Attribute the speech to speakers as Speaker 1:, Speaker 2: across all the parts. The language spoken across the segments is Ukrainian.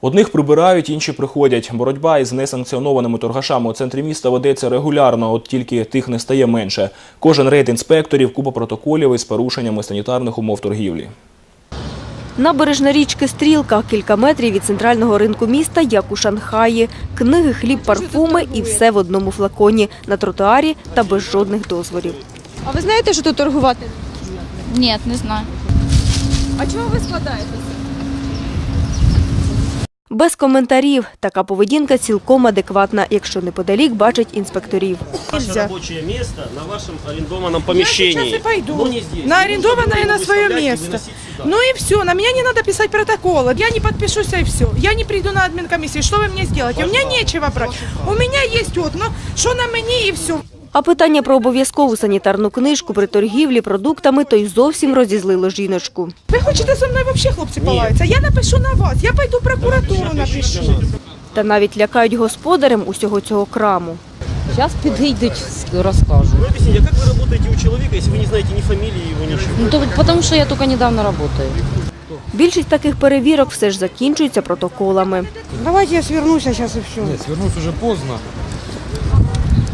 Speaker 1: Одних прибирають, інші приходять. Боротьба із несанкціонованими торгашами у центрі міста ведеться регулярно, от тільки тих не стає менше. Кожен рейд інспекторів, купа протоколів із порушеннями санітарних умов торгівлі.
Speaker 2: Набережна річки Стрілка, кілька метрів від центрального ринку міста, як у Шанхаї. Книги, хліб, парфуми і все в одному флаконі. На тротуарі та без жодних дозволів.
Speaker 3: А ви знаєте, що тут торгувати?
Speaker 4: Нет, не знаю.
Speaker 3: А чого ви складаєтеся?
Speaker 2: Без коментарів. Така поведінка цілком адекватна, якщо неподалік бачать інспекторів.
Speaker 5: Ваше рабочее место на вашем арендованном помещении.
Speaker 6: сейчас и пойду.
Speaker 5: Но не здесь.
Speaker 6: На
Speaker 5: Вы
Speaker 6: арендованное
Speaker 5: должны
Speaker 6: на свое
Speaker 5: выставлять и
Speaker 6: место.
Speaker 5: выносить сюда.
Speaker 6: Ну и все, на меня не надо писать протоколы. Я не подпишусь и все. Я не приду на админ комиссию. Что вы мне сделаете? У меня нечего брать. У меня есть вот, но что на мне и все.
Speaker 2: А питання про обов'язкову санітарну книжку при торгівлі продуктами то й зовсім розізлило жіночку.
Speaker 6: Ви хочете зі мною вообще, хлопці, полаються? Я напишу на вас. Я пойду в прокуратуру напишу.
Speaker 2: Та навіть лякають господарем усього цього краму.
Speaker 7: Зараз підійдуть, розкажу.
Speaker 5: Вы объясните, а как вы работаете у человека, если вы не знаете ни фамилии его, ничего?
Speaker 7: Ну, то, потому що я тільки недавно працюю.
Speaker 2: Більшість таких перевірок все ж закінчується протоколами.
Speaker 6: Давайте я свернусь сейчас и все.
Speaker 8: Нет, свернуть уже поздно.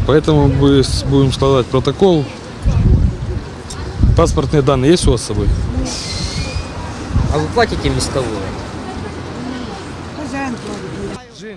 Speaker 8: Поэтому мы с- будем складывать протокол. Паспортные данные есть у вас с собой?
Speaker 9: А вы платите местовую?
Speaker 6: Хозяин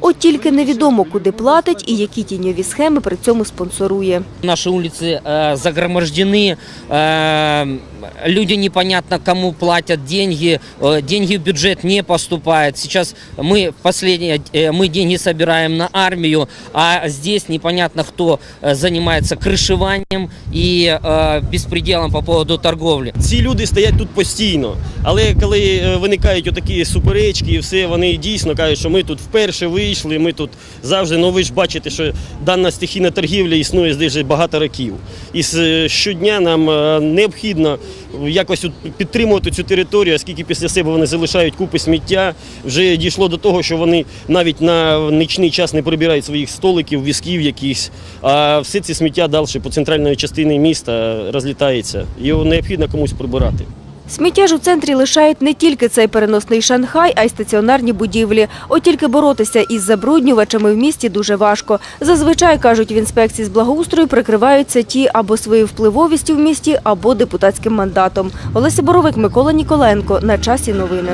Speaker 2: От тільки невідомо, куди платить і які тіньові схеми при цьому спонсорує.
Speaker 9: Наши улицы э, загромождены, э, люди непонятно кому платят деньги, э, деньги в бюджет не поступают. Сейчас мы последние, э, мы деньги собираем на армию, а здесь непонятно кто э, занимается крышеванием и э, беспределом по поводу торговли.
Speaker 5: Ці люди стоять тут постійно, але коли е, виникають отакі суперечки і все, вони дійсно кажуть, що ми тут вперше вийшли, ми тут завжди, ну ви ж бачите, що дана стихійна торгівля існує здесь багато років. І щодня нам е, необхідно якось підтримувати цю територію, оскільки після себе вони залишають купи сміття. Вже дійшло до того, що вони навіть на нічний час не прибирають своїх столиків, візків якихось, а все це сміття далі по центральної частини міста розлітається. Його необхідно комусь прибирати.
Speaker 2: Сміття ж у центрі лишають не тільки цей переносний Шанхай, а й стаціонарні будівлі. От тільки боротися із забруднювачами в місті дуже важко. Зазвичай, кажуть в інспекції з благоустрою, прикриваються ті або своєю впливовістю в місті, або депутатським мандатом. Олеся Боровик, Микола Ніколенко. На часі новини.